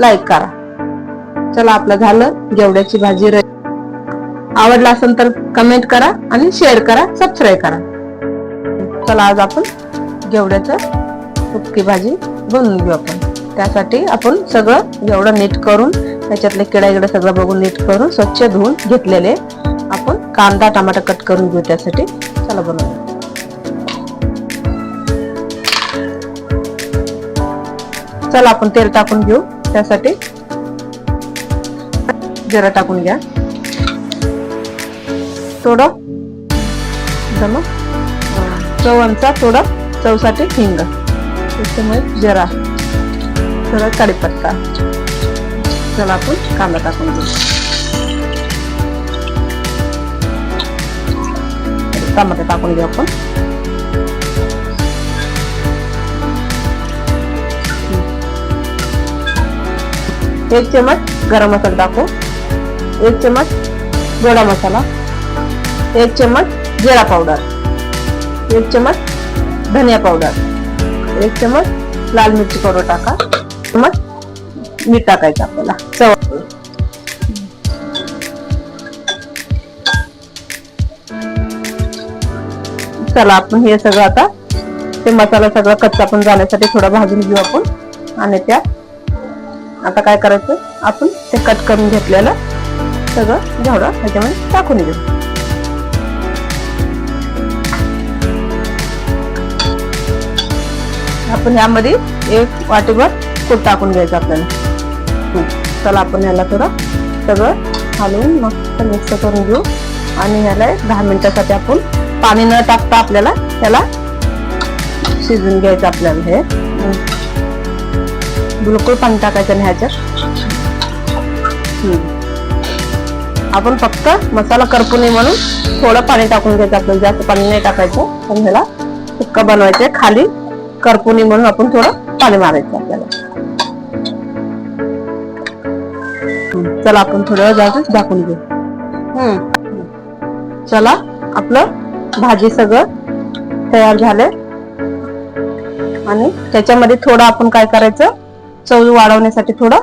Like करा. चला आपलं झालं. जेवढ्याची भाजी रे आवडला असेल तर कमेंट करा आणि शेअर करा सबस्क्राईब करा. चला आज आपण जेवढ्याचं सुकी भाजी बनवून घेऊ आपण. त्यासाठी आपण सगळं जेवढं नीट करून त्याच्यातले किडा इकडे सगळं बघून नीट करून स्वच्छ धुवून घेतलेले आपण कांदा टमाटा कट करून घेऊ त्यासाठी. चला बनवूया. चला आपण तेल टाकून घेऊ. त्यासाठी जरा टाकून घ्या. थोडं मग चवणचा थोडं चवसाठी हिंग. त्याच्यामुळे जरा थोडा काडीपत्ता. चला आपण कांदा टाकून घेऊ. टमाटे टाकून घेऊ आपण. एक चमच गरम मसाला टाकू. एक चमच गोडा मसाला. एक चमच जिरा पावडर. एक चमच धनिया पावडर. एक चमच लाल मिरची पावडर टाका. चमच मीठ टाकायचं आपल्याला. चव. चला आपण हे सगळं आता ते मसाला सगळा कच्चा पण जाण्यासाठी थोडा भाजून घेऊ आपण. आणि त्यात आता काय करायचं? आपण ते कट करून घेतलेलं सगळं घेवडं ह्याच्यामध्ये टाकून घेऊ आपण यामध्ये एक वाटीभर कूट टाकून घ्यायचं आपल्याला. चला आपण याला थोडं सगळं घालून मस्त मिक्स करून घेऊ. आणि ह्याला एक दहा मिनिटासाठी आपण पाणी न टाकता आपल्याला त्याला शिजून घ्यायचं आपल्याला हे. बिलकुल पाणी टाकायचं नाही ह्याच्यात. आपण फक्त मसाला करपू नये म्हणून थोडं पाणी टाकून घ्यायचं आपल्याला जास्त पाणी नाही टाकायचं. पण ह्याला सुक्का बनवायचं खाली करपू नये म्हणून आपण थोडं पाणी मारायचं आपल्याला. चला आपण थोडं जास्त झाकून घेऊ. चला आपलं भाजी सगळं तयार झालंय. आणि त्याच्यामध्ये थोडं आपण काय करायचं चव वाढवण्यासाठी थोडं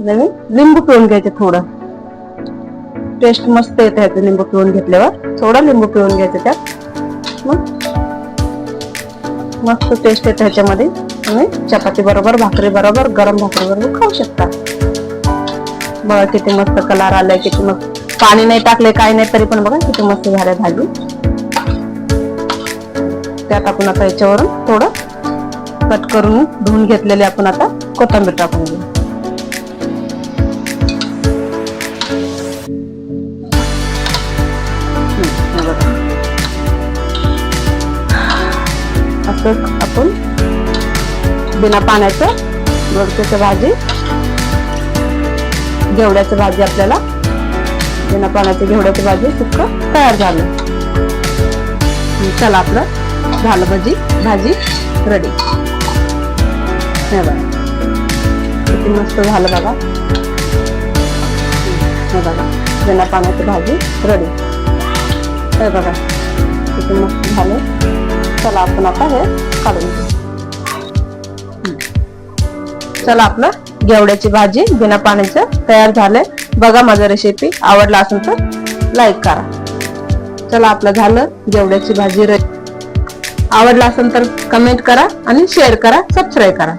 नवीन लिंबू पिळून घ्यायचे थोडं. टेस्ट मस्त येते ह्याचं लिंबू पिळून घेतल्यावर. थोडं लिंबू पिळून घ्यायचं त्यात. मग मस्त टेस्ट येते ह्याच्यामध्ये. तुम्ही चपाती बरोबर भाकरी बरोबर गरम भाकरी बरोबर खाऊ शकता. बघा किती मस्त कलर आलाय किती मस्त. पाणी नाही टाकले काय नाही तरी पण बघा किती मस्त झाले भाजी. त्यात आपण आता याच्यावरून थोडं कट करून धुवून घेतलेले आपण आता कोथिंबीर टाकून घेऊ. असं आपण बिना पाण्याचं दोडक्याचं भाजी घेवड्याचं भाजी आपल्याला बिना पाण्याचं घेवड्याचं भाजी सुक्क तयार झालं. चला आपलं झालं भाजी भाजी रेडी हे बघा. किती मस्त झालं बघा. हे बघा. बिना पाण्याची भाजी रेडी हे बघा. किती मस्त झालं. चला आपण आता हे काढून घेऊ. चला आपलं गेवड्याची भाजी बिना पाण्याचं तयार झालंय बघा माझं रेसिपी आवडला असेल तर लाईक करा. चला आपलं झालं घेवड्याची भाजी रेडी आवडला असेल तर कमेंट करा आणि शेअर करा सबस्क्राईब करा.